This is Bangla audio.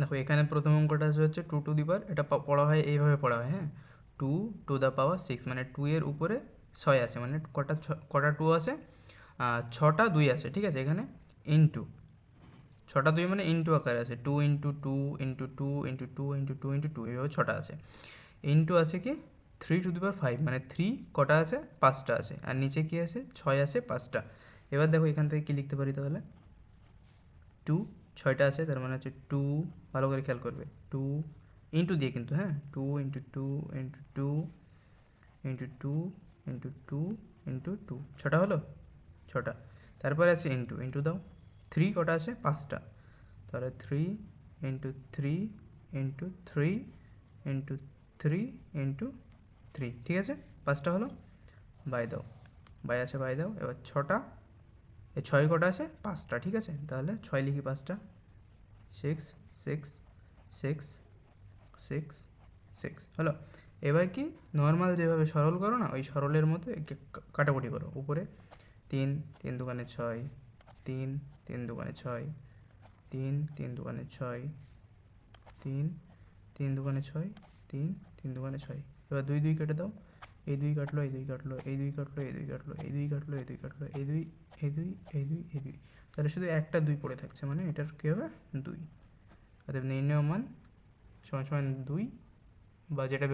দেখো, এখানে প্রথম অঙ্কটা আসবে হচ্ছে টু টু দি পাওয়ার এটা পড়া হয় এইভাবে পড়া হয় হ্যাঁ? Two to the power six মানে টু এর উপরে ছয় আছে মানে কটা কটা টু আছে? ছটা দুই আছে, ঠিক আছে, এখানে? ইন্টু ছটা দুই মানে ইন্টু আকারে আছে two into two into two into two into two into two এইভাবে ছটা আছে। ইন্টু আছে কি? Three to the power five মানে থ্রি কটা আছে? পাঁচটা আছে, আর নিচে কি আছে? ছয় আছে, পাঁচটা। এবার দেখো, এখান থেকে কি লিখতে পারি তাহলে? টু ছয়টা আছে তার মানে হচ্ছে টু ভালো করে খেয়াল করবে টু ইন্টু দিয়ে কিন্তু হ্যাঁ two into two into two into two into two into two ছটা হলো ছটা তারপরে আছে ইন্টু ইন্টু দাও থ্রি কটা আছে পাঁচটা তাহলে three into three into three into three into three ঠিক আছে পাঁচটা হলো বাই দাও বাই আছে বাই দাও এবার ছটা এ ছয় কটা আছে? পাঁচটা, ঠিক আছে? তাহলে ছয় লিখি পাঁচটা। Six six six six six হলো? এবার কি? নর্মাল যেভাবে সরল করো না, ওই সরলের মতো কাটাকুটি করো। উপরে তিন তিন দোকানে ছয়, তিন তিন দোকানে ছয়, তিন তিন দোকানে ছয়, তিন তিন দোকানে ছয়, তিন তিন দোকানে ছয়। এবার দুই দুই কেটে দাও। এই দুই কাটলো, এই দুই কাটলো, এই দুই কাটলো, এই দুই কাটলো, এই দুই কাটলো, এই দুই কাটলো, এই দুই এই দুই এই দুই এই দুই। তাহলে শুধু একটা দুই পড়ে থাকছে মানে এটার কী হবে? দুই। অর্থাৎ নির্ণয় মান সমান সমান দুই বা যেটা